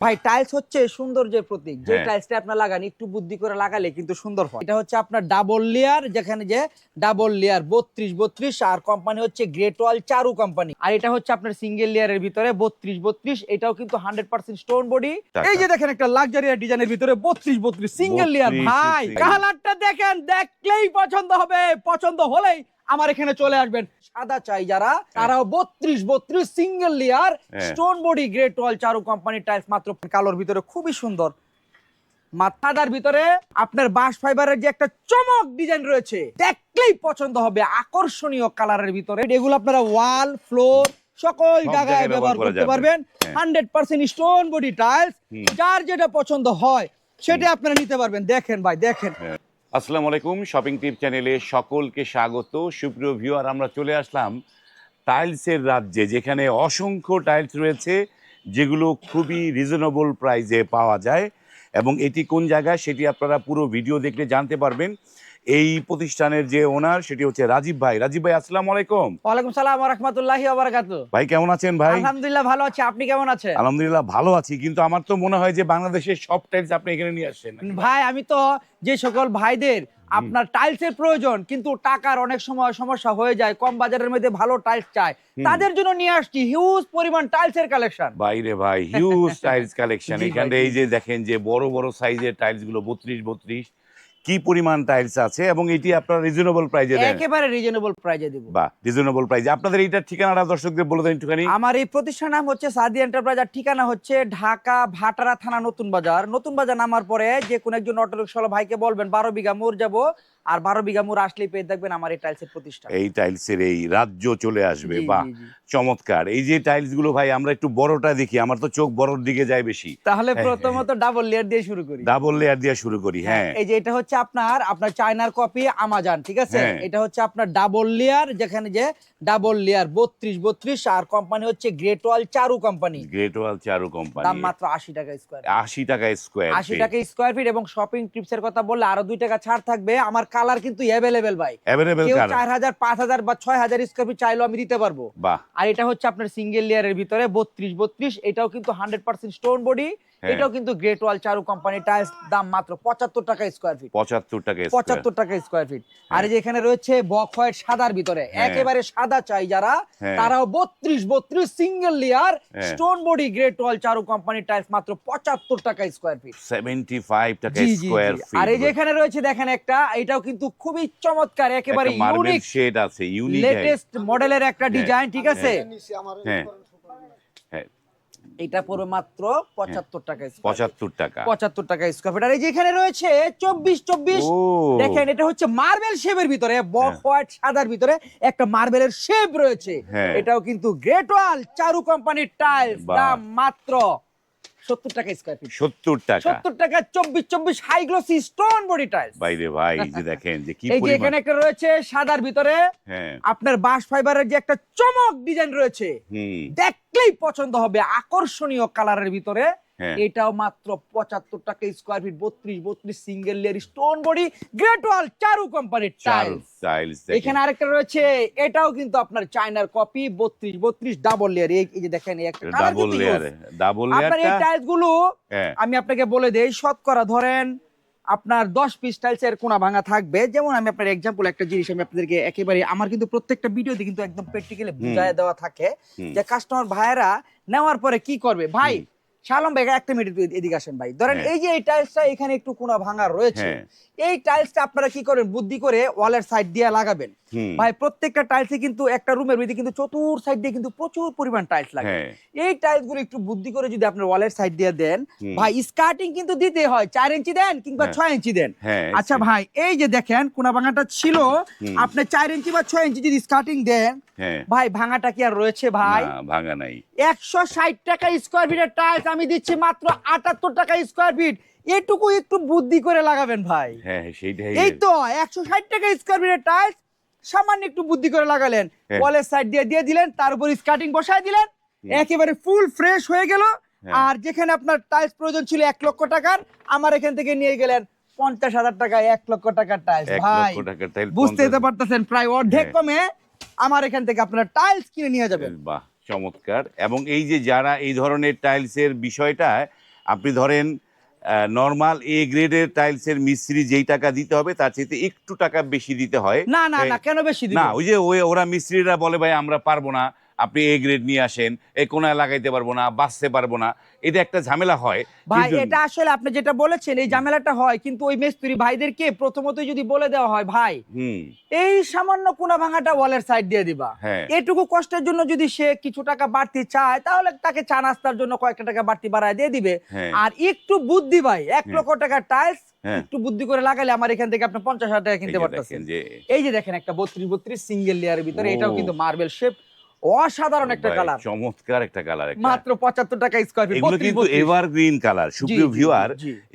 ভাই টাইলস হচ্ছে সৌন্দর্যের প্রতীক। যে হ্যাঁ। টাইলসটা আপনার লাগান একটু বুদ্ধি করে লাগালে কিন্তু সুন্দর হয়। এটা হচ্ছে আপনার ডাবল লেয়ার যেখানে যে ডাবল লেয়ার বত্রিশ বত্রিশ আর কোম্পানি হচ্ছে গ্রেট ওয়াল চারু কোম্পানি আর এটা হচ্ছে আপনার সিঙ্গেল লেয়ারের ভিতরে বত্রিশ বত্রিশ এটাও কিন্তু হান্ড্রেড পার্সেন্ট স্টোন বডি এই যে দেখেন একটা লাক্সারিয়ার ডিজাইনের ভিতরে বত্রিশ বত্রিশ সিঙ্গেল লেয়ার 32 ভাই। কালারটা দেখেন দেখলেই পছন্দ হবে। পছন্দ হলেই আমার এখানে চলে আসবেন। সাদা চাই যারা তারাও বত্রিশ বত্রিশ সিঙ্গেল লেয়ার হ্যাঁ। Stone body Great Wall Charu কোম্পানির টাইলস মাত্র কালোর ভিতরে খুবই সুন্দর। মাথাদার ভিতরে আপনার বাঁশ ফাইবারের যে একটা চমক ডিজাইন রয়েছে দেখলেই পছন্দ হবে আকর্ষণীয় কালারের ভিতরে। এগুলো আপনারা ওয়াল ফ্লোর সকল জায়গায় ব্যবহার করতে পারবেন। হ্যাঁ। Hundred percent stone body tiles যার যেটা পছন্দ হয় সেটা আপনারা নিতে পারবেন। দেখেন ভাই দেখেন। আসসালামু আলাইকুম শপিং টিপ চ্যানেলে সকলকে স্বাগত। সুপ্রিয় ভিউয়ার আমরা চলে আসলাম টাইলসের রাজ্যে, যেখানে অসংখ্য টাইলস রয়েছে, যেগুলো খুবই রিজনেবল প্রাইজে পাওয়া যায়। এবং এটি কোন জায়গায়, সেটি আপনারা পুরো ভিডিও দেখলে জানতে পারবেন। এই প্রতিষ্ঠানের যে ওনার সেটি হচ্ছে রাজীব ভাই। রাজীব ভাই আসসালামু আলাইকুম। ওয়ালাইকুম সালাম রহমতুল্লাহি বারাকাতু ভাই কেমন আছেন ভাই? আলহামদুলিল্লাহ ভালো আছি। আপনি কেমন আছেন? আলহামদুলিল্লাহ ভালো আছি। কিন্তু আমার তো মনে হয় যে বাংলাদেশের সব টাইলস আপনি এখানে নিয়ে আসছেন ভাই আমি তো যে সকল ভাইদের আপনার টাইলসের প্রয়োজন কিন্তু টাকার অনেক সময় সমস্যা হয়ে যায় কম বাজারের মধ্যে ভালো টাইলস চায় তাদের জন্য নিয়ে আসছি হিউজ পরিমাণ টাইলসের কালেকশন বাইরে ভাই হিউজ টাইলস কালেকশন এখানে এই যে দেখেন যে বড় বড় সাইজের টাইলসগুলো বত্রিশ বত্রিশ। কি পরিমাণ টাইলস আছে এবং এটি আপনারা রিজনেবল প্রাইজে দেন? একেবারে রিজনেবল প্রাইজে দেব। বা রিজনেবল প্রাইজে আপনাদের এইটার ঠিকানাটা দর্শকদের বলে দেন একটুখানি। আমার এই প্রতিষ্ঠান নাম হচ্ছে সাদি এন্টারপ্রাইজ আর ঠিকানা হচ্ছে ঢাকা ভাটারা থানা নতুন বাজার। নতুন বাজার নামার পরে যে কোন একজন অটো রিক্সাওয়ালা ভাইকে বলবেন বারো বিঘা মোর যাব। আর বারো বিঘা মোর আসলেই পেয়ে দেখবেন আমার এই টাইলসের প্রতিষ্ঠান। এই টাইলসের এই রাজ্য চলে আসবে বা। চমৎকার। এই যে টাইলসগুলো ভাই আমরা একটু বড়টা দেখি আমার তো চোখ বড়র দিকে যায় বেশি। তাহলে হ্যাঁ, প্রথমত ডাবল লেয়ার দিয়ে শুরু করি। ডাবল লেয়ার দিয়ে শুরু করি হ্যাঁ এই যে এটা হচ্ছে আপনার আপনার চায়নার কপি আমাজন ঠিক আছে? হ্যাঁ। এটা হচ্ছে আপনার ডাবল লেয়ার যেখানে যে ডাবল লেয়ার বত্রিশ বত্রিশ আর কোম্পানি হচ্ছে Great Wall Charu company Great Wall Charu company দাম মাত্র আশি টাকা স্কোয়ার আশি টাকা স্কোয়ার আশি টাকা স্কোয়ার ফিট এবং শপিং ট্রিপস এর কথা বললে আরও দুই টাকা ছাড় থাকবে। আমার কালার কিন্তু অ্যাভেলেবেল ভাই। অ্যাভেলেবেল হাজার পাঁচ হাজার বা ছয় হাজার স্কোয়ার ফিট চাইলেও আমি দিতে পারব। বাহ। আর এটা হচ্ছে আপনার সিঙ্গেল লেয়ারের ভিতরে বত্রিশ বত্রিশ এটাও কিন্তু হান্ড্রেড পার্সেন্ট স্টোন বডি। এটাও কিন্তু Great Wall Charu company tiles দাম মাত্র পঁচাত্তর টাকা স্কোয়ার ফিট পঁচাত্তর টাকা। পঁচাত্তর টাকা স্কোয়ার ফিট আর এই যে এখানে রয়েছে বক হোয়াইট সাদার ভিতরে হ্যাঁ। একেবারে সাদা চাই যারা হ্যাঁ। তারাও বত্রিশ বত্রিশ সিঙ্গেল লেয়ার হ্যাঁ। Stone body Great Wall Charu company tiles মাত্র পঁচাত্তর টাকা স্কোয়ার ফিট 75 টাকা জি জি স্কয়ার। ফিট আর এই যে এখানে রয়েছে দেখেন একটা এটাও কিন্তু খুবই চমৎকার একেবারে ইউনিক শেড আছে ইউনিক লেটেস্ট মডেলের একটা ডিজাইন ঠিক আছে? হ্যাঁ। হ্যাঁ। এটা পড়বে মাত্র পঁচাত্তর টাকা পঁচাত্তর টাকা পঁচাত্তর টাকা স্কোয়ার ফিট আর এই যেখানে রয়েছে চব্বিশ চব্বিশ দেখেন এটা হচ্ছে মার্বেল শেপের ভিতরে হ্যাঁ। হোয়াইট সাদার ভিতরে একটা মার্বেলের শেপ রয়েছে হ্যাঁ। এটাও কিন্তু গ্রেট ওয়াল চারু কোম্পানির টাইলস। দাম মাত্র সত্তর টাকা স্কোয়ার ফিট সত্তর টাকা। সত্তর টাকা চব্বিশ চব্বিশ high glossy stone body tiles ভাই এই যে দেখেন যে কি এই যে এখানে একটা রয়েছে সাদার ভিতরে। হ্যাঁ। আপনার বাস ফাইবারের যে একটা চমক ডিজাইন রয়েছে দেখলেই পছন্দ হবে। আকর্ষণীয় কালারের ভিতরে। এটাও মাত্র পঁচাত্তর টাকা স্কোয়ার ফিট বত্রিশ বত্রিশ single layer stone body Great Wall Charu কোম্পানির টাইলস এখানে আরেকটা রয়েছে এটাও কিন্তু আপনার চায়নার কপি বত্রিশ বত্রিশ ডাবল লেয়ার এই যে দেখেন ডাবল লেয়ার ডাবল আপনার এই টাইলসগুলো হ্যাঁ। আমি আপনাকে বলে দেই শতকরা ধরেন আপনার দশ পিস টাইলস এর কোনা ভাঙা থাকবে। যেমন আমি আপনার এক্সাম্পল একটা জিনিস আমি আপনাদেরকে একেবারে আমার কিন্তু প্রত্যেকটা ভিডিওতে কিন্তু একদম প্র্যাকটিক্যালি বুঝায় দেওয়া থাকে যে কাস্টমার ভাইয়েরা নেওয়ার পরে কি করবে? ভাই। শালম ভাই একটা মিনিট এদিকে আসেন ভাই। ধরেন হ্যাঁ। এই যে এই টাইলসটা এখানে একটু কোনা ভাঙা রয়েছে হ্যাঁ। এই টাইলসটা আপনারা কি করেন? বুদ্ধি করে ওয়ালের সাইড দিয়ে লাগাবেন। ভাই প্রত্যেকটা টাইলসে কিন্তু একটা রুমের ভিতরে কিন্তু চতুর সাইড দিয়ে কিন্তু প্রচুর পরিমাণ টাইলস লাগে। হ্যাঁ। এই টাইলসগুলো একটু বুদ্ধি করে যদি আপনার ওয়ালের সাইড দিয়ে দেন ভাই স্কার্টিং কিন্তু দিতে হয়। চার ইঞ্চি দেন কিংবা। ছয় ইঞ্চি দেন। আচ্ছা ভাই এই যে দেখেন কোনা ভাঙাটা ছিল। আপনি চার ইঞ্চি বা ছয় ইঞ্চি যদি স্কার্টিং দেন ভাই ভাঙাটা কি আর রয়েছে ভাই? ভাঙা নাই। একশো ষাট টাকা স্কোয়ার ফিটের টাইলস আমি দিচ্ছি মাত্র আটাত্তর টাকা স্কোয়ার ফিট এটুকু একটু বুদ্ধি করে লাগাবেন ভাই। হ্যাঁ সেইটাই। এই তো একশো ষাট টাকা স্কোয়ার ফিটের টাইলস সামান্য একটু বুদ্ধি করে লাগালেন। হ্যাঁ। ওয়ালের সাইড দিয়ে দিয়ে দিলেন তার উপর স্কার্টিং বসায় দিলেন একেবারে ফুল ফ্রেশ হয়ে গেল। হ্যাঁ। আর যেখানে আপনার টাইলস প্রয়োজন ছিল এক লক্ষ টাকার আমার এখান থেকে নিয়ে গেলেন পঞ্চাশ হাজার টাকা এক লক্ষ টাকার টাইলস ভাই। বুঝতে পারতেছেন প্রায় অর্ধেক হ্যাঁ। কমে আমার এখান থেকে আপনার টাইলস কিনে নিয়ে যাবেন। বাহ। চমৎকার। এবং এই যে যারা এই ধরনের টাইলসের বিষয়টা আপনি ধরেন নর্মাল এ গ্রেডের টাইলসের মিস্ত্রি যেই টাকা দিতে হবে তার চাইতে একটু টাকা বেশি দিতে হয়। না না না কেন বেশি না ওই যে ওই ওরা মিস্ত্রিরা বলে ভাই আমরা পারব না। আপনি এ গ্রেড নিয়ে আসেন এই কোনায় লাগাইতে পারব না বাঁচতে পারব না এটা একটা ঝামেলা হয় ভাই এটা আসলে আপনি যেটা বলেছেন এই ঝামেলাটা হয় কিন্তু ওই মিস্ত্রি ভাইদেরকে প্রথমত যদি বলে দেওয়া হয় ভাই এই সামান্য কোনা ভাঙাটা ওয়ালের সাইড দিয়ে দিবা। হ্যাঁ। এটুকু কষ্টের জন্য যদি সে কিছু টাকা বাড়তি চায় তাহলে তাকে চা নাস্তার জন্য কয়েকটা টাকা বাড়তি বাড়ায় দিয়ে দিবে। হ্যাঁ। আর একটু বুদ্ধি ভাই এক লক্ষ টাকার টাইলস হ্যাঁ। একটু বুদ্ধি করে লাগালে আমার এখান থেকে আপনি পঞ্চাশ হাজার টাকা কিনতে পারতেছেন। এই যে দেখেন একটা বত্রিশ বত্রিশ সিঙ্গেল লেয়ারের ভিতরে এটাও কিন্তু মার্বেল শেপ অসাধারণ একটা কালার চমৎকার একটা কালার মাত্র পঁচাত্তর টাকা স্কোয়ার ফিট এগুলো কিন্তু এভারগ্রিন কালার সুপ্রিয় ভিউয়ার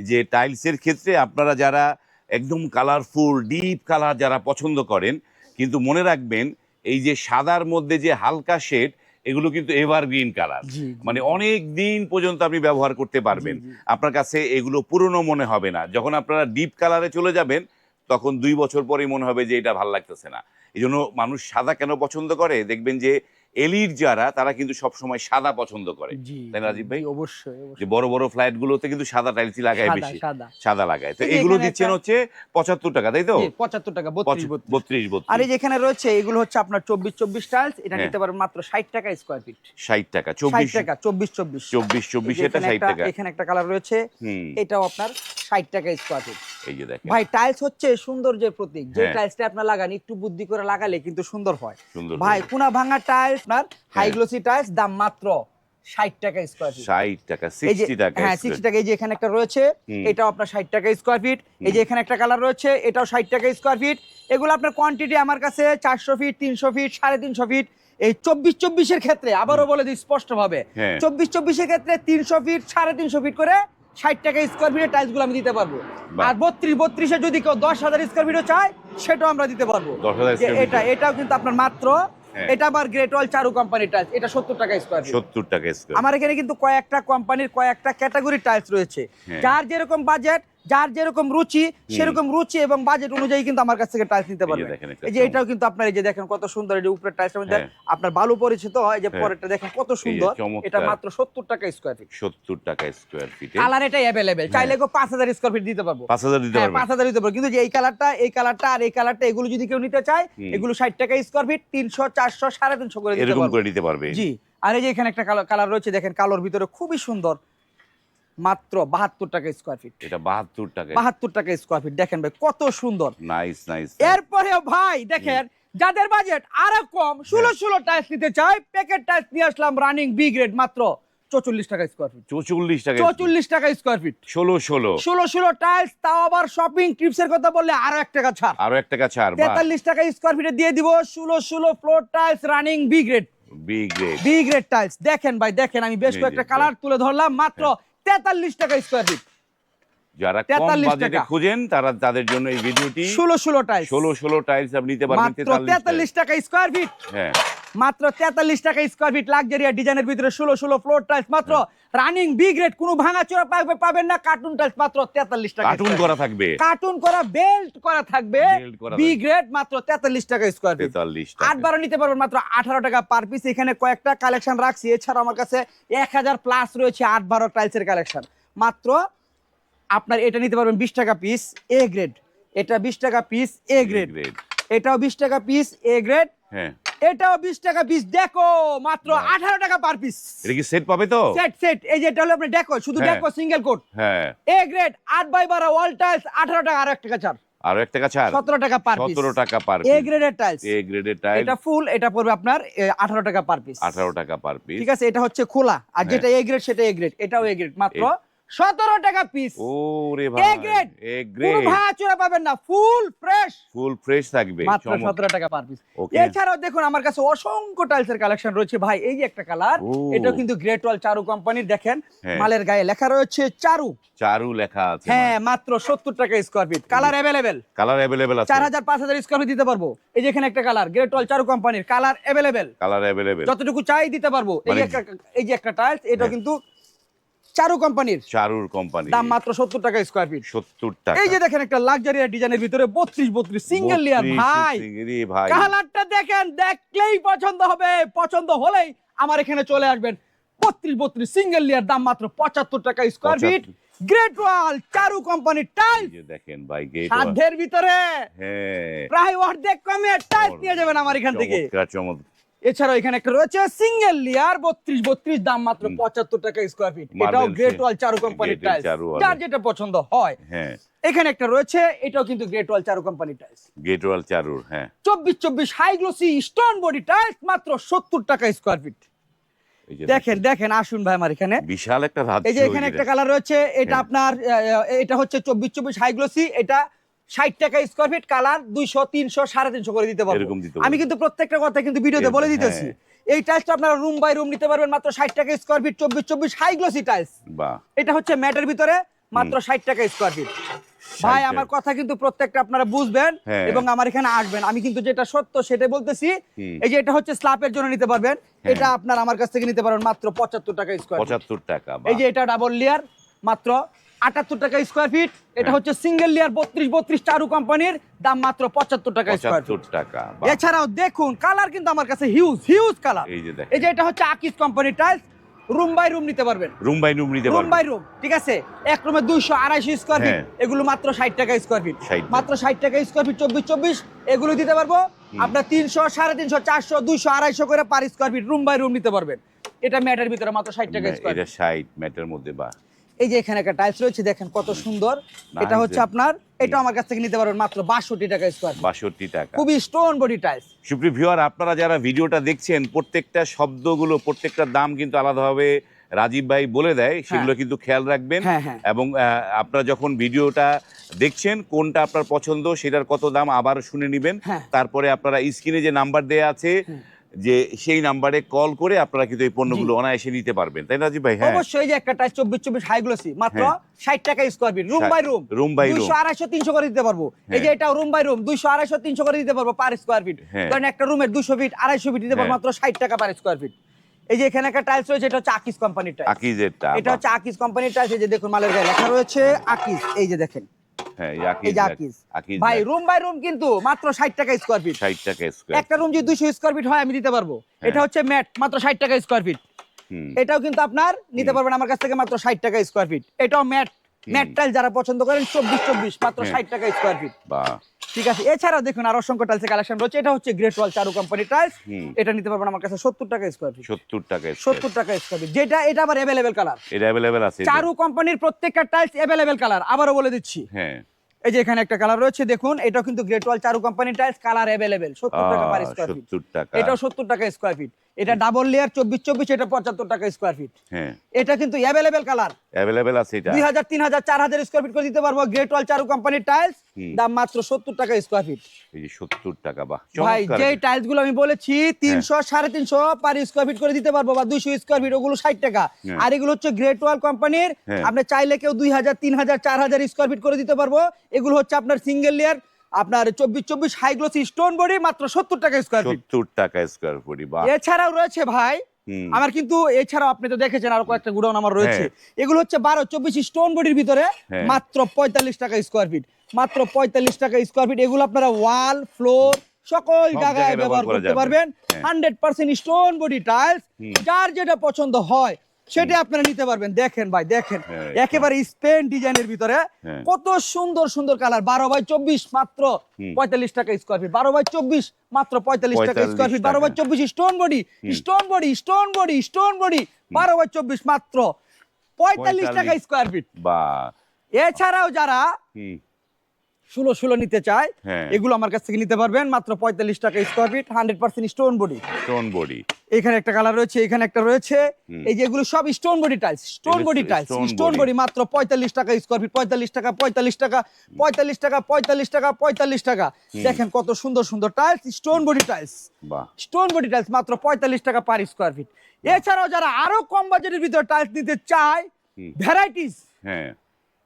যে টাইলসের ক্ষেত্রে আপনারা যারা একদম কালারফুল ডিপ কালার যারা পছন্দ করেন কিন্তু মনে রাখবেন এই যে সাদার মধ্যে যে হালকা শেড এগুলো কিন্তু এভারগ্রিন কালার মানে অনেক দিন পর্যন্ত আপনি ব্যবহার করতে পারবেন। আপনার কাছে এগুলো পুরনো মনে হবে না। যখন আপনারা ডিপ কালারে চলে যাবেন তখন দুই বছর পরেই মনে হবে যে এটা ভালো লাগতেছে না। এই জন্য মানুষ সাদা কেন পছন্দ করে? দেখবেন যে এলির যারা তারা কিন্তু সবসময় সাদা পছন্দ করে। তাই না, রাজীব ভাই? অবশ্যই যে বড় বড় ফ্ল্যাট গুলোতে কিন্তু সাদা টাইলসই লাগায় বেশি। সাদা। লাগায়। তো এগুলো দিচ্ছেন হচ্ছে পঁচাত্তর টাকা তাই তো? পঁচাত্তর টাকা বত্রিশ বত্রিশ। আর এই যেখানে রয়েছে এগুলো হচ্ছে আপনার চব্বিশ চব্বিশ টাইলস এটা হ্যাঁ। নিতে পারবেন মাত্র ষাট টাকা স্কোয়ার ফিট ষাট টাকা চব্বিশ টাকা চব্বিশ চব্বিশ। চব্বিশ চব্বিশ এটা ষাট টাকা। এখানে একটা কালার রয়েছে হুম। এটাও আপনার ষাট টাকা স্কোয়ার ফিট এই যে দেখেন। ভাই টাইলস হচ্ছে সৌন্দর্যের প্রতীক। যে হ্যাঁ। টাইলসটা আপনার লাগান একটু বুদ্ধি করে লাগালে কিন্তু সুন্দর হয়। ভাই কোনা ভাঙা টাইলস আপনার হ্যাঁ। হাইগ্লোসি টাইলস দাম মাত্র ষাট টাকা স্কোয়ার ফিট ষাট টাকা এই যে সিক্সটি টাকা হ্যাঁ সিক্সটি টাকা এই যে এখানে একটা রয়েছে এটাও আপনার ষাট টাকা স্কোয়ার ফিট এই যে এখানে একটা কালার রয়েছে এটাও ষাট টাকা স্কোয়ার ফিট এগুলো আপনার কোয়ান্টিটি আমার কাছে চারশো ফিট তিনশো ফিট সাড়ে তিনশো ফিট এই চব্বিশ চব্বিশের ক্ষেত্রে আবারও বলে দিই স্পষ্ট ভাবে হ্যাঁ। চব্বিশ চব্বিশের ক্ষেত্রে তিনশো ফিট সাড়ে তিনশো ফিট করে ষাট টাকা স্কোয়ার ফিটের টাইলসগুলো আমি দিতে পারব। আর বত্রিশ বত্রিশে যদি কেউ দশ হাজার স্কোয়ার ফিটও চায় সেটাও আমরা দিতে পারব। এটা এটাও কিন্তু আপনার মাত্র। এটা আবার গ্রেট ওয়াল চারু কোম্পানির টাইলস এটা সত্তর টাকা স্কোয়ার সত্তর টাকা স্কোয়ার আমার এখানে কিন্তু কয়েকটা কোম্পানির কয়েকটা ক্যাটাগরি টাইলস রয়েছে। হ্যাঁ। যার যেরকম বাজেট যার যেরকম রুচি সেরকম রুচি এবং বাজেট অনুযায়ী কিন্তু আমার কাছ থেকে টাইলস নিতে এই পারবে দেখেন এই যে এটাও কিন্তু আপনার এই যে দেখেন কত সুন্দর এই যে উপরের টাইলসটা মধ্যে হ্যাঁ। আপনার বালু পরিচিত হয় যে হ্যাঁ। পরেরটা দেখেন কত সুন্দর। এটা মাত্র সত্তর টাকা স্কোয়ার ফিট সত্তর টাকা স্কোয়ার ফিটে কালার এটাই অ্যাভেলেবেল চাইলে পাঁচ হাজার স্কোয়ার ফিট দিতে পারব। পাঁচ হাজার দিতে হ্যাঁ পারবেন। পাঁচ হাজার দিতে পারব। কিন্তু যে এই কালারটা এই কালারটা আর এই কালারটা এগুলো যদি কেউ নিতে চায় এগুলো ষাট টাকা স্কোয়ার ফিট তিনশো চারশো সাড়ে তিনশো করে দিতে এরকম করে দিতে পারবে। জি। আর এই যে এখানে একটা কালার রয়েছে দেখেন কালোর ভিতরে খুবই সুন্দর মাত্র বাহাত্তর টাকা স্কোয়ার ফিট এটা বাহাত্তর টাকা। বাহাত্তর টাকা স্কোয়ার ফিট দেখেন ভাই কত সুন্দর। নাইস নাইস এরপরেও ভাই দেখেন যাদের বাজেট আরও কম ষোলো ষোলো টাইলস নিতে চাই প্যাকেট টাইলস নিয়ে আসলাম রানিং বি গ্রেড মাত্র চৌচল্লিশ টাকা স্কোয়ার ফিট চৌচল্লিশ টাকা। চৌচল্লিশ টাকা স্কোয়ার ফিট ষোলো ষোলো। ষোলো ষোলো টাইলস তাও আবার শপিং ট্রিপস এর কথা বললে আরও এক টাকা ছাড়। আরও এক টাকা ছাড় তেতাল্লিশ টাকা স্কোয়ার ফিটে দিয়ে দিব ষোলো ষোলো floor tiles running B grade B grade B grade tiles দেখেন ভাই দেখেন আমি বেশ কয়েকটা কালার তুলে ধরলাম মাত্র তেতাল্লিশ টাকা স্কোয়ার ফিট যারা কম বাজেটে। খুঁজেন তারা তাদের জন্য এই ভিডিওটি ষোলো ষোলো টাইলস ষোলো ষোলো টাইলস আপনি নিতে পারবেন তেতাল্লিশ টাকা স্কোয়ার ফিট হ্যাঁ। মাত্র তেতাল্লিশ টাকা স্কোয়ার ফিট লাক্সারিয়া ডিজাইনের ভিতরে ষোলো ষোলো ফ্লোর টাইলস মাত্র। রানিং বি গ্রেড কোনো ভাঙা চোরা পাবে পাবেন না কার্টুন টাইলস মাত্র তেতাল্লিশ টাকা কার্টুন করা থাকবে। কার্টুন করা বেল্ট করা থাকবে। বি গ্রেড মাত্র তেতাল্লিশ টাকা স্কোয়ার ফিট তেতাল্লিশ আট বারো নিতে পারবেন মাত্র আঠারো টাকা পার পিস এখানে কয়েকটা কালেকশন রাখছি। এছাড়া আমার কাছে এক হাজার প্লাস রয়েছে আট বারো টাইলসের কালেকশন মাত্র আপনার এটা নিতে পারবেন বিশ টাকা পিস এ গ্রেড এটা বিশ টাকা পিস এ গ্রেড এটাও বিশ টাকা পিস এ গ্রেড হ্যাঁ। এটাও বিশ টাকা পিস দেখো মাত্র বাহ। আঠারো টাকা পার পিস এটা কি সেট পাবে তো? সেট সেট এই যে এটা হলো আপনার ডেকো শুধু। ডেকো সিঙ্গেল কোট হ্যাঁ। এ গ্রেড আট বাই বারো ওয়াল টাইলস আঠারো টাকা আর এক টাকা ছাড় আরও এক টাকা ছাড় সতেরো টাকা পার পিস সতেরো টাকা পার এ গ্রেডের টাইলস এ গ্রেডের টাইল এটা ফুল এটা পড়বে আপনার আঠারো টাকা পার পিস আঠারো টাকা পার পিস ঠিক আছে এটা হচ্ছে খোলা। আর হ্যাঁ। যেটা এ গ্রেড সেটা এ গ্রেড এটাও এ গ্রেড মাত্র সতেরো টাকা পিস ও রে এ ভাই গ্রেড এ গ্রেড পাবেন না ফুল ফ্রেশ ফুল ফ্রেশ থাকবে মাত্র সতেরো টাকা পার পিস এছাড়াও দেখুন আমার কাছে অসংখ্য টাইলসের কালেকশন রয়েছে। ভাই এই যে একটা কালার কিন্তু গ্রেট ওয়াল চারু কোম্পানির দেখেন হ্যাঁ। মালের গায়ে লেখা রয়েছে চারু। চারু লেখা আছে হ্যাঁ মাত্র সত্তর টাকা square feet colour available colour available আছে। চার হাজার পাঁচ হাজার স্কোয়ার ফিট দিতে পারব। এই যে এখানে একটা কালার গ্রেট ওয়াল চারু কোম্পানির কালার অ্যাভেলেবেল কালার অ্যাভেলেবেল যতটুকু চাই দিতে পারব। এই যে মানে- একটা এই যে একটা টাইলস এটা হ্যাঁ। কিন্তু চারু কোম্পানির। চারুর কোম্পানি দাম মাত্র সত্তর টাকা স্কোয়ার ফিট সত্তর টাকা। এই যে দেখেন একটা লাক্সারিয়ার ডিজাইনের ভিতরে বত্রিশ বত্রিশ সিঙ্গেল লেয়ার ভাই। ভাই। কালারটা দেখেন দেখলেই পছন্দ হবে। পছন্দ হলেই আমার এখানে চলে আসবেন। বত্রিশ বত্রিশ সিঙ্গেল লেয়ার দাম মাত্র পঁচাত্তর টাকা square feet Great Wall Charu কোম্পানির টাইলস দেখেন ভাই গেট সাধ্যের ভিতরে। হ্যাঁ। প্রায় অর্ধেক কমে টাইলস নিয়ে যাবেন আমার এখান থেকে। চমৎকার চমৎকার। এছাড়াও এখানে একটা রয়েছে সিঙ্গেল লেয়ার বত্রিশ বত্রিশ দাম মাত্র পঁচাত্তর টাকা স্কোয়ার ফিট এটাও গ্রেট ওয়াল চারু কোম্পানির Great টাইলস যার যেটা পছন্দ হয়। হ্যাঁ। এখানে একটা রয়েছে এটাও কিন্তু গ্রেট ওয়াল চারু কোম্পানির টাইলস গেট ওয়াল চারুর হ্যাঁ। চব্বিশ চব্বিশ high glossy stone body tiles মাত্র সত্তর টাকা স্কোয়ার ফিট দেখেন দেখেন। আসুন ভাই আমার এখানে। বিশাল একটা এই যে এখানে একটা কালার রয়েছে এটা হ্যাঁ। আপনার এটা হচ্ছে চব্বিশ চব্বিশ হাই গ্লোসি এটা ষাট টাকা স্কোয়ার ফিট কালার দুইশো তিনশো সাড়ে তিনশো করে দিতে পারব। আমি কিন্তু প্রত্যেকটা কথা কিন্তু ভিডিওতে বলে দিতেছি। এই টাইলসটা আপনারা রুম বাই রুম নিতে পারবেন মাত্র ষাট টাকা স্কোয়ার ফিট চব্বিশ চব্বিশ হাই গ্লোসি টাইলস এটা হচ্ছে ম্যাটের ভিতরে মাত্র ষাট টাকা স্কোয়ার ফিট ভাই আমার কথা কিন্তু প্রত্যেকটা আপনারা বুঝবেন হ্যাঁ। এবং আমার এখানে আসবেন। আমি কিন্তু যেটা সত্য সেটাই বলতেছি এই যে এটা হচ্ছে স্ল্যাপের জন্য নিতে পারবেন। হ্যাঁ। এটা আপনার আমার কাছ থেকে নিতে পারবেন মাত্র পঁচাত্তর টাকা স্কোয়ার পঁচাত্তর টাকা এই যে এটা ডাবল লেয়ার মাত্র আটাত্তর টাকা স্কোয়ার ফিট এটা হ্যাঁ। হচ্ছে সিঙ্গেল লেয়ার বত্রিশ বত্রিশ চারু কোম্পানির দাম মাত্র পঁচাত্তর টাকা স্কোয়ার ফিট টাকা এছাড়াও দেখুন কালার কিন্তু আমার কাছে হিউজ হিউজ কালার এই যে এটা হচ্ছে আকিস কোম্পানির টাইলস রুম বাই রুম নিতে পারবেন। রুম বাই রুম নিতে রুম বাই রুম ঠিক আছে? এক রুমে দুইশো আড়াইশো স্কোয়ার ফিট। এগুলো মাত্র ষাট টাকা স্কোয়ার ফিট মাত্র ষাট টাকা স্কোয়ার ফিট চব্বিশ চব্বিশ এগুলো দিতে পারব। আপনার তিনশো সাড়ে তিনশো চারশো দুইশো আড়াইশো করে per square feet room by room নিতে পারবেন। এটা ম্যাটের ভিতরে মাত্র ষাট টাকা স্কোয়ার এটা সাইড ম্যাটের মধ্যে বা এই যে এখানে একটা টাইলস রয়েছে দেখেন কত সুন্দর। এটা হচ্ছে আপনার এটা আমার কাছ থেকে নিতে পারবেন মাত্র বাষট্টি টাকা স্কোয়ার বাষট্টি টাকা। খুবই স্টোন বডি টাইলস সুপ্রিয় ভিউয়ার আপনারা যারা ভিডিওটা দেখছেন প্রত্যেকটা শব্দগুলো প্রত্যেকটা দাম কিন্তু আলাদাভাবে রাজীব ভাই বলে দেয় সেগুলো কিন্তু খেয়াল রাখবেন। হ্যাঁ, হ্যাঁ। এবং আপনারা যখন ভিডিওটা দেখছেন কোনটা আপনার পছন্দ সেটার কত দাম আবার শুনে নেবেন। হ্যাঁ। তারপরে আপনারা স্ক্রিনে যে নাম্বার দেয়া আছে যে সেই নাম্বারে কল করে আপনারা কিন্তু এই পণ্যগুলো অনায়াসে নিতে পারবেন। তাই না রাজীব ভাই হ্যাঁ। অবশ্যই যে একটা টাইলস চব্বিশ চব্বিশ হাই গ্লোসি মাত্র হ্যাঁ। ষাট টাকা square feet room by room room by room। দুইশো আড়াইশো তিনশো করে দিতে পারব। এই যে হ্যাঁ। এটা রুম বাই রুম দুইশো আড়াইশো তিনশো করে দিতে পারব পার স্কোয়ার ফিট হ্যাঁ। কারণ একটা রুমের দুশো ফিট আড়াইশো ফিট দিতে পারব হ্যাঁ। মাত্র ষাট টাকা পার স্কোয়ার ফিট এই যে এখানে একটা টাইলস রয়েছে এটা হচ্ছে আকিস কোম্পানির টাইলস আকিজেরটা এটা হচ্ছে আকিস কোম্পানির টাইলস এই যে দেখুন মালের গায়ে লেখা রয়েছে আকিস এই যে দেখেন। হ্যাঁ ভাই রুম বাই রুম কিন্তু মাত্র ষাট টাকা স্কোয়ার ফিট ষাট টাকা স্কোয়ার একটা রুম যদি দুইশো স্কোয়ার ফিট হয় আমি দিতে পারব। এটা হচ্ছে ম্যাট মাত্র ষাট টাকা স্কোয়ার ফিট এটাও কিন্তু আপনার নিতে পারবেন আমার কাছ থেকে মাত্র ষাট টাকা স্কোয়ার ফিট এটাও ম্যাট ম্যাট টাইল যারা পছন্দ করেন চব্বিশ চব্বিশ মাত্র হ্যাঁ। ষাট টাকা স্কোয়ার ফিট বা ঠিক আছে এছাড়াও দেখুন আর অসংখ্য টাইলসের কালেকশন রয়েছে। এটা হচ্ছে Great Wall Charu company tiles এটা নিতে পারবেন আমার কাছে সত্তর টাকা স্কোয়ার ফিট সত্তর টাকা সত্তর টাকা স্কোয়ার ফিট যেটা এটা আবার অ্যাভেলেবেল কালার এটা অ্যাভেলেবেল আছে চারু কোম্পানির প্রত্যেকটা টাইলস অ্যাভেলেবেল কালার আবারও বলে দিচ্ছি। হ্যাঁ। এই যে এখানে একটা কালার রয়েছে দেখুন এটাও কিন্তু গ্রেট ওয়াল চারু কোম্পানির টাইলস কালার অ্যাভেলেবেল সত্তর টাকা পার স্কোয়ার ফিট এটাও সত্তর টাকা স্কোয়ার ফিট এটা ডাবল লেয়ার চব্বিশ চব্বিশ এটা পঁচাত্তর টাকা স্কোয়ার ফিট হ্যাঁ। এটা কিন্তু অ্যাভেলেবেল কালার অ্যাভেলেবেল আছে এটা। দুই হাজার তিন হাজার চার হাজার স্কোয়ার ফিট করে দিতে পারব গ্রেট ওয়াল চারু কোম্পানির টাইলস। দাম মাত্র সত্তর টাকা স্কোয়ার ফিট সত্তর টাকা বাহ ভাই যে টাইলসগুলো আমি বলেছি তিনশো সাড়ে তিনশো পার স্কোয়ার ফিট করে দিতে পারব বা দুইশো স্কোয়ার ফিট ওগুলো ষাট টাকা। হ্যাঁ। আর এগুলো হচ্ছে গ্রেট ওয়াল কোম্পানির হ্যাঁ। আপনি চাইলে কেউ দুই হাজার তিন হাজার চার হাজার স্কোয়ার ফিট করে দিতে পারব। এগুলো হচ্ছে আপনার সিঙ্গেল লেয়ার আপনার চব্বিশ চব্বিশ হাই গ্লোসি স্টোন বডি মাত্র সত্তর টাকা স্কোয়ার ফিট সত্তর টাকা স্কোয়ার ফুটি এছাড়াও রয়েছে ভাই আমার কিন্তু এছাড়াও আপনি তো দেখেছেন আরও কয়েকটা গুডাউন আমার রয়েছে। হ্যাঁ। এগুলো হচ্ছে বারো চব্বিশ স্টোন বডির ভিতরে হ্যাঁ। মাত্র পঁয়তাল্লিশ টাকা স্কোয়ার ফিট মাত্র পঁয়তাল্লিশ টাকা স্কোয়ার ফিট এগুলো আপনারা ওয়াল ফ্লোর সকল জায়গায় ব্যবহার করতে পারবেন। Hundred percent stone body tiles যার যেটা পছন্দ হয় সেটা আপনারা নিতে পারবেন। দেখেন ভাই দেখেন। হ্যাঁ, একেবারে স্পেন ডিজাইনের ভিতরে হ্যাঁ। কত সুন্দর সুন্দর কালার বারো বাই চব্বিশ মাত্র পঁয়তাল্লিশ টাকা স্কোয়ার ফিট বারো বাই চব্বিশ মাত্র পঁয়তাল্লিশ টাকা স্কোয়ার ফিট বারো বাই চব্বিশ stone body stone body stone body stone body বারো বাই চব্বিশ মাত্র পঁয়তাল্লিশ টাকা স্কোয়ার ফিট বা এছাড়াও যারা ষোলো ষোলো নিতে চায় হ্যাঁ। এগুলো আমার কাছ থেকে নিতে পারবেন। মাত্র পঁয়তাল্লিশ টাকা square feet hundred percent stone body stone body এখানে একটা কালার রয়েছে এখানে একটা রয়েছে। এই যেগুলো সব stone body tiles stone body tiles stone body মাত্র পঁয়তাল্লিশ টাকা স্কোয়ার ফিট পঁয়তাল্লিশ টাকা পঁয়তাল্লিশ টাকা পঁয়তাল্লিশ টাকা পঁয়তাল্লিশ টাকা পঁয়তাল্লিশ টাকা। দেখেন কত সুন্দর সুন্দর tiles stone body tiles stone body tiles মাত্র পঁয়তাল্লিশ টাকা পার স্কোয়ার ফিট এছাড়াও যারা আরও কম বাজেটের ভিতরে টাইলস নিতে চায় ভ্যারাইটিস হ্যাঁ।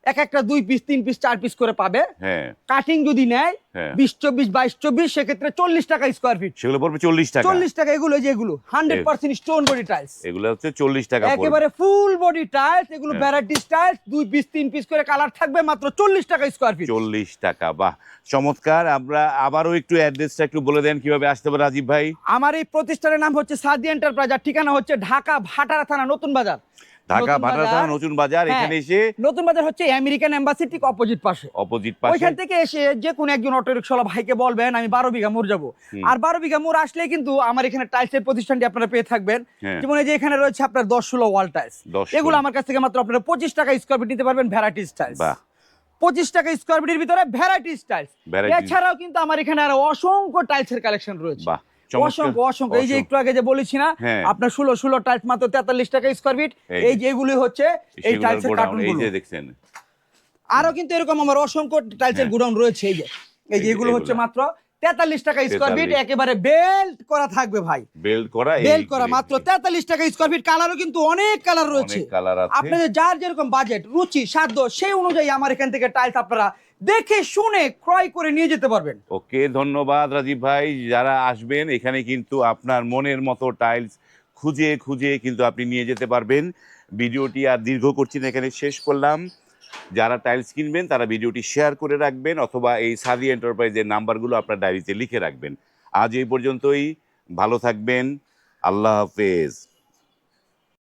এক একটা দুই পিস তিন পিস চার পিস করে পাবে। হ্যাঁ। কাটিং যদি নেয় হ্যাঁ। বিশ চব্বিশ বাইশ চব্বিশ সেক্ষেত্রে চল্লিশ টাকা স্কোয়ার ফিট সেগুলো পড়বে চল্লিশ টাকা। চল্লিশ টাকা এগুলো এই যে এগুলো hundred percent stone body tiles এগুলো হচ্ছে চল্লিশ টাকা একেবারে ফুল বডি টাইলস এগুলো হ্যাঁ। ভ্যারাইটিস টাইলস দুই পিস তিন পিস করে কালার থাকবে মাত্র চল্লিশ টাকা স্কোয়ার ফিট চল্লিশ টাকা বাহ। চমৎকার আমরা আবারও একটু অ্যাড্রেসটা একটু বলে দেন কীভাবে আসতে পারে রাজীব ভাই? আমার এই প্রতিষ্ঠানের নাম হচ্ছে সাদি এন্টারপ্রাইজ আর ঠিকানা হচ্ছে ঢাকা ভাটারা থানা নতুন বাজার। ঢাকা ভাটারা নতুন বাজার হ্যাঁ। এখানে এসে নতুন বাজার হচ্ছে আমেরিকান এম্বাসি ঠিক অপোজিট পাশে। অপোজিট পাশে। ওইখান থেকে এসে যে কোনো একজন অটো রিক্সাওয়ালা ভাইকে বলবেন আমি বারো বিঘা মোড় যাব। আর বারো বিঘা মোড় আসলে কিন্তু আমার এখানে টাইলসের প্রতিষ্ঠানটি আপনারা পেয়ে থাকবেন। হ্যাঁ। যেমন এই যে এখানে রয়েছে আপনার দশ ষোলো ওয়াল টাইলস এগুলো আমার কাছ থেকে মাত্র আপনারা পঁচিশ টাকা স্কোয়ার ফিট নিতে পারবেন ভ্যারাইটিস টাইলস পঁচিশ টাকা স্কোয়ার ফিটের ভিতরে ভ্যারাইটিস টাইলস এছাড়াও কিন্তু আমার এখানে আরও অসংখ্য টাইলসের কালেকশন রয়েছে। অসংখ্য অসংখ্য। এই যে একটু আগে যে বলেছি না হ্যাঁ। আপনার ষোলো ষোলো টাইলস মাত্র তেতাল্লিশ টাকা স্কোয়ার ফিট এই যে এগুলি হচ্ছে এই টাইলসের কার্টুন এই যে দেখছেন। আরও কিন্তু এরকম আমার অসংখ্য টাইলসের এর গুডাউন রয়েছে এই যে। এই যে এগুলো হচ্ছে মাত্র তেতাল্লিশ টাকা স্কোয়ার ফিট একেবারে বেল্ট করা থাকবে ভাই। বেল্ট করা বেল্ট করা মাত্র তেতাল্লিশ টাকা স্কোয়ার ফিট কালারও কিন্তু অনেক কালার রয়েছে। আপনাদের যার যেরকম বাজেট রুচি সাধ্য সেই অনুযায়ী আমার এখান থেকে টাইলস আপনারা দেখে শুনে ক্রয় করে নিয়ে যেতে পারবেন। ওকে ধন্যবাদ রাজীব ভাই। যারা আসবেন এখানে কিন্তু আপনার মনের মতো টাইলস খুঁজে খুঁজে কিন্তু আপনি নিয়ে যেতে পারবেন। ভিডিওটি আর দীর্ঘ করছি না এখানে শেষ করলাম। যারা টাইলস কিনবেন, তারা ভিডিওটি শেয়ার করে রাখবেন অথবা এই সাদি এন্টারপ্রাইজের নাম্বারগুলো আপনার ডায়েরিতে লিখে রাখবেন। আজ এই পর্যন্তই, ভালো থাকবেন, আল্লাহ হাফেজ।